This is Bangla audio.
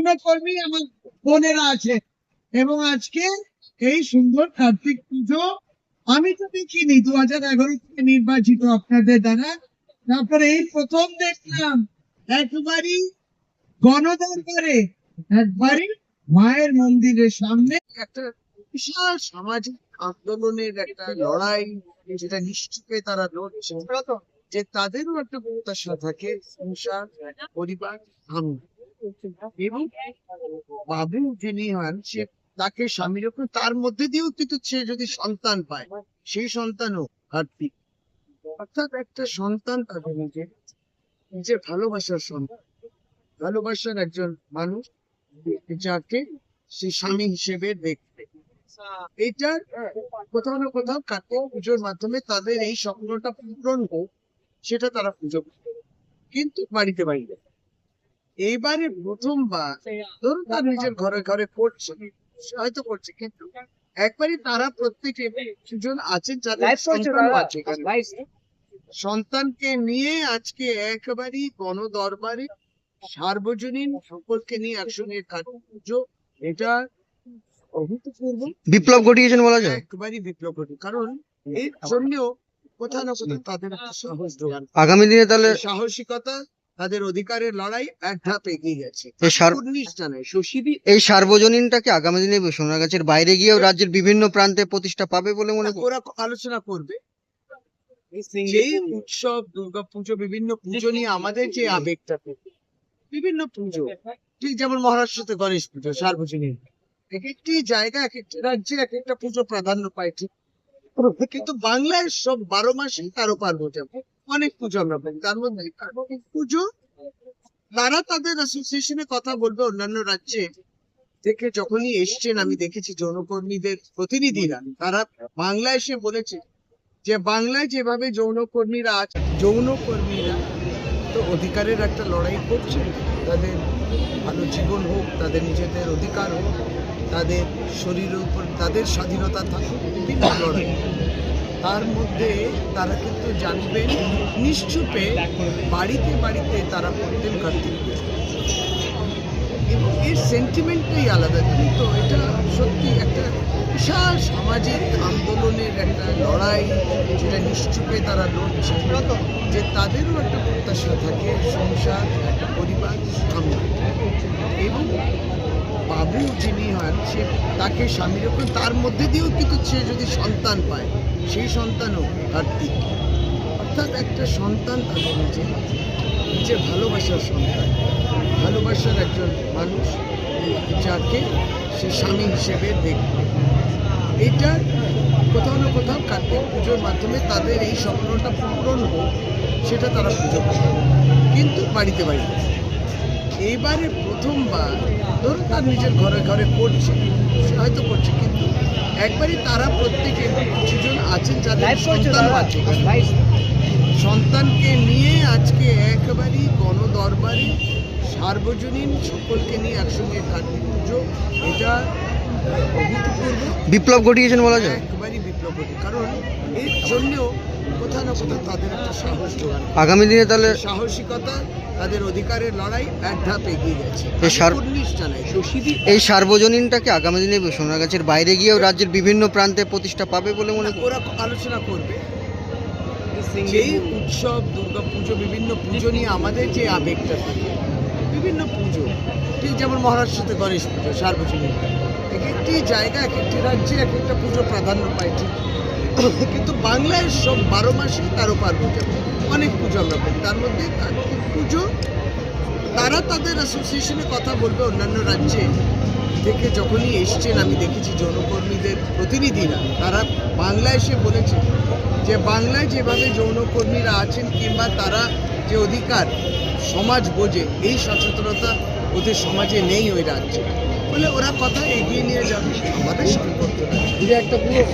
যৌনকর্মী আমার বোনেরা আছে। এবং আজকে এই সুন্দর কার্তিক পুজো আমি তো দেখিনি দু হাজার এগারো থেকে নির্বাচিত আপনাদের দ্বারা। তারপরে এই প্রথম দেখলাম, একবারই গণদরবারে, একবারই মায়ের মন্দিরের সামনে একটা বিশাল সামাজিক আন্দোলনের একটা লড়াই, যেটা নিশ্চুপে তারা লড়ছে। যে তাদেরও একটা প্রত্যাশা থাকে, সংসার, পরিবার আমি এবং বাবু যিনি হন, সে তাকে উপর তার মধ্যে সে যদি সন্তান পায়, সেই সন্তানও অর্থাৎ একটা সন্তান তাদের নিজের ভালোবাসার সন্তান। ভালোবাসার একজন মানুষ যাকে সে স্বামী হিসেবে দেখবে। এটা কোথাও না কোথাও কার্তিক পুজোর মাধ্যমে তাদের এই স্বপ্নটা পূরণ হোক, সেটা তারা পুজো কিন্তু বাড়িতে বাড়িতে। এইবারে প্রথমবার। ধরুন তার নিজের ঘরে ঘরে করছে হয়তো করছে কিন্তু একবারই তারা প্রত্যেকে দুজন আছেন যাদের আছে সন্তানকে নিয়ে আজকে একেবারেই গণদরবারে সার্বজনীন সকলকে নিয়ে একসঙ্গে পুজো এটা অভূতপূর্ব। বিপ্লব ঘটিয়েছেন বলা যায়। একবারই বিপ্লব ঘটে। কারণ এর জন্যও কোথাও না কোথাও তাদের একটা সাহস আগামী দিনে তাহলে সাহসিকতা তাদের অধিকারের লড়াই এক ধাপ এগিয়ে গেছে। এই এই সার্বজনীনটাকে আগামী দিনে সোনাগাছের বাইরে গিয়েও রাজ্যের বিভিন্ন প্রান্তে প্রতিষ্ঠা পাবে বলে মনে ওরা আলোচনা করবে। যেই উৎসব দুর্গাপুজো বিভিন্ন পুজো নিয়ে আমাদের যে আবেগটা বিভিন্ন পুজো। ঠিক যেমন মহারাষ্ট্রতে গণেশ পুজো সার্বজনীন। এক একটি জায়গা এক একটি রাজ্যে এক একটা পুজো প্রাধান্য পায় ঠিক। কিন্তু বাংলায় সব বারো মাসে তেরো পার্বণ যেমন অনেক পুজো আমরা পাই তার মধ্যে পুজো তারা তাদের অ্যাসোসিয়েশনে কথা বলবে অন্যান্য রাজ্যে। থেকে যখনই এসছেন, আমি দেখেছি যৌনকর্মীদের প্রতিনিধিরা, তারা বাংলায় এসে বলেছে যে বাংলায় যেভাবে যৌনকর্মীরা আছে যৌনকর্মীরা তো অধিকারের একটা লড়াই করছে। তাদের ভালো জীবন হোক, তাদের নিজেদের অধিকার হোক, তাদের শরীরের উপর তাদের স্বাধীনতা থাকুক বিভিন্ন লড়াই। তার মধ্যে তারা কিন্তু জানবেন, নিশ্চুপে বাড়িতে বাড়িতে তারা করতেন কার্তিক। এবং এর সেন্টিমেন্টটাই আলাদা কিন্তু এটা সত্যি একটা বিশাল সামাজিক আন্দোলনের একটা লড়াই, যেটা নিশ্চুপে তারা লড়ছে। যে তাদেরও একটা প্রত্যাশা থাকে, সংসার, একটা পরিবার সামনে এবং বাবু যিনি সে তাকে স্বামী উপর তার মধ্যে দিয়েও কিন্তু সে যদি সন্তান পায় সেই সন্তানও কার্তিক অর্থাৎ একটা সন্তান তাদের নিজের নিজের ভালোবাসার সন্তান। ভালোবাসার একজন মানুষ যাকে সে স্বামী হিসেবে দেখবে। এটা কোথাও না কোথাও কার্তিক পুজোর মাধ্যমে তাদের এই স্বপ্নটা পূরণ হোক, সেটা তারা পুজো করবে। কিন্তু বাড়িতে বাড়িতে। এইবারে প্রথমবার, ধরুন তার নিজের ঘরে ঘরে করছে হয়তো করছে একবারই তারা প্রত্যেকে কিছুজন আছেন যাদের সন্তানও আছে সন্তানকে নিয়ে আজকে একেবারেই গণদরবারে সার্বজনীন সকলকে নিয়ে একসঙ্গে কার্তিক পুজো এটা অভূতপূর্ব। বিপ্লব ঘটিয়েছেন বলা যায়। একেবারেই বিপ্লব ঘটে। কারণ এর জন্যও কোথাও না কোথাও তাদের একটা সাহস আগামী দিনে তাহলে সাহসিকতা তাদের অধিকারের লড়াই এক ধাপ এগিয়ে গেছে। এই এই সার্বজনীনটাকে আগামী দিনে সোনাগাছের বাইরে গিয়েও রাজ্যের বিভিন্ন প্রান্তে প্রতিষ্ঠা পাবে বলে মনে ওরা আলোচনা করবে। যেই উৎসব দুর্গাপুজো বিভিন্ন পুজো নিয়ে আমাদের যে আবেগটা থাকে বিভিন্ন পুজো ঠিক যেমন মহারাষ্ট্রতে গণেশ পুজো সার্বজনীন এক একটি জায়গা এক একটি রাজ্যে এক একটা পুজো প্রাধান্য পায় ঠিক। কিন্তু বাংলায় সব বারো মাসে তেরো পার্বণ অনেক তার মধ্যে পুজো? তারা তাদের অ্যাসোসিয়েশনে কথা বলবে অন্যান্য রাজ্যে। থেকে যখনই এসছেন, আমি দেখেছি যৌনকর্মীদের প্রতিনিধিরা, তারা বাংলায় এসে বলেছে যে বাংলায় যেভাবে যৌনকর্মীরা আছেন কিংবা তারা যে অধিকার সমাজ বোঝে, এই সচেতনতা ওদের সমাজে নেই ওই রাজ্যে। বলে ওরা কথা এগিয়ে নিয়ে যাবে, আমাদের সঙ্গে করতে হবে।